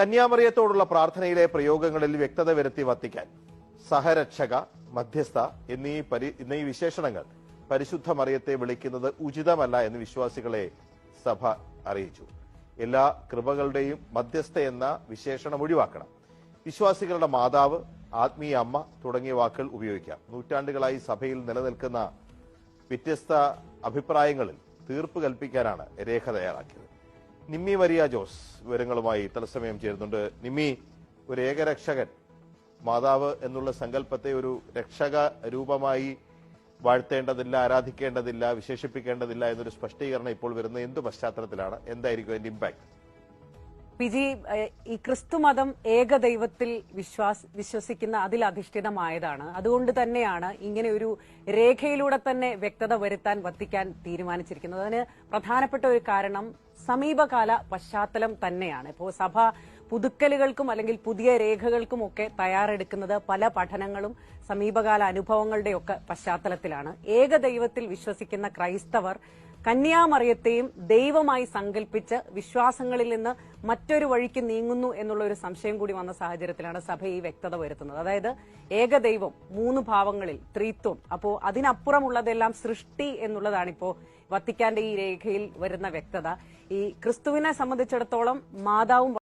കന്യാമറിയത്തോടുള്ള പ്രാർത്ഥനയിലെ പ്രയോഗങ്ങളിൽ വ്യക്തത വരുത്തി വത്തിക്കാൻ സഹരക്ഷക മധ്യസ്ഥ എന്നീ പരി എന്നീ വിശേഷണങ്ങൾ പരിശുദ്ധ മറിയത്തെ വിളിക്കുന്നത് ഉചിതമല്ല എന്ന് വിശ്വാസികളെ സഭ അറിയിച്ചു. എല്ലാ കൃപകളുടെയും മധ്യസ്ഥ എന്ന വിശേഷണം ഒഴിവാക്കണം. വിശ്വാസികളുടെ മാതാവ് ആത്മീയ അമ്മ തുടങ്ങിയ വാക്കുകൾ ഉപയോഗിക്കാം. നൂറ്റാണ്ടുകളായി സഭയിൽ നിലനിൽക്കുന്ന വ്യത്യസ്ത അഭിപ്രായങ്ങളിൽ തീർപ്പ് കൽപ്പിക്കാനാണ് രേഖ തയ്യാറാക്കിയത്. നിമ്മി മരിയ ജോസ് വിവരങ്ങളുമായി തത്സമയം ചേരുന്നുണ്ട്. നിമ്മി ഒരു ഏകരക്ഷകൻ മാതാവ് എന്നുള്ള സങ്കല്പത്തെ ഒരു രക്ഷക രൂപമായി വാഴ്ത്തേണ്ടതില്ല ആരാധിക്കേണ്ടതില്ല വിശേഷിപ്പിക്കേണ്ടതില്ല എന്നൊരു സ്പഷ്ടീകരണം ഇപ്പോൾ വരുന്ന എന്ത് പശ്ചാത്തലത്തിലാണ്? എന്തായിരിക്കും അതിന്റെ ഇമ്പാക്ട് പി ജി ഈ ക്രിസ്തുമതം ഏകദൈവത്തിൽ വിശ്വാസ് വിശ്വസിക്കുന്ന അതിൽ അധിഷ്ഠിതമായതാണ്. അതുകൊണ്ട് തന്നെയാണ് ഇങ്ങനെ ഒരു രേഖയിലൂടെ തന്നെ വ്യക്തത വരുത്താൻ വത്തിക്കാൻ തീരുമാനിച്ചിരിക്കുന്നത്. അതിന് പ്രധാനപ്പെട്ട ഒരു കാരണം സമീപകാല പശ്ചാത്തലം തന്നെയാണ്. ഇപ്പോൾ സഭ പുതുക്കലുകൾക്കും അല്ലെങ്കിൽ പുതിയ രേഖകൾക്കും ഒക്കെ തയ്യാറെടുക്കുന്നത് പല പഠനങ്ങളും സമീപകാല അനുഭവങ്ങളുടെയൊക്കെ പശ്ചാത്തലത്തിലാണ്. ഏകദൈവത്തിൽ വിശ്വസിക്കുന്ന ക്രൈസ്തവർ കന്യാമറിയത്തെയും ദൈവമായി സങ്കല്പിച്ച് വിശ്വാസങ്ങളിൽ നിന്ന് മറ്റൊരു വഴിക്ക് നീങ്ങുന്നു എന്നുള്ള ഒരു സംശയം കൂടി വന്ന സാഹചര്യത്തിലാണ് സഭ ഈ വ്യക്തത വരുത്തുന്നത്. അതായത് ഏകദൈവം മൂന്ന് ഭാവങ്ങളിൽ ത്രീത്വം അപ്പോ അതിനപ്പുറമുള്ളതെല്ലാം സൃഷ്ടി എന്നുള്ളതാണ് ഇപ്പോ വത്തിക്കാന്റെ ഈ രേഖയിൽ വരുന്ന വ്യക്തത. ഈ ക്രിസ്തുവിനെ സംബന്ധിച്ചിടത്തോളം മാതാവും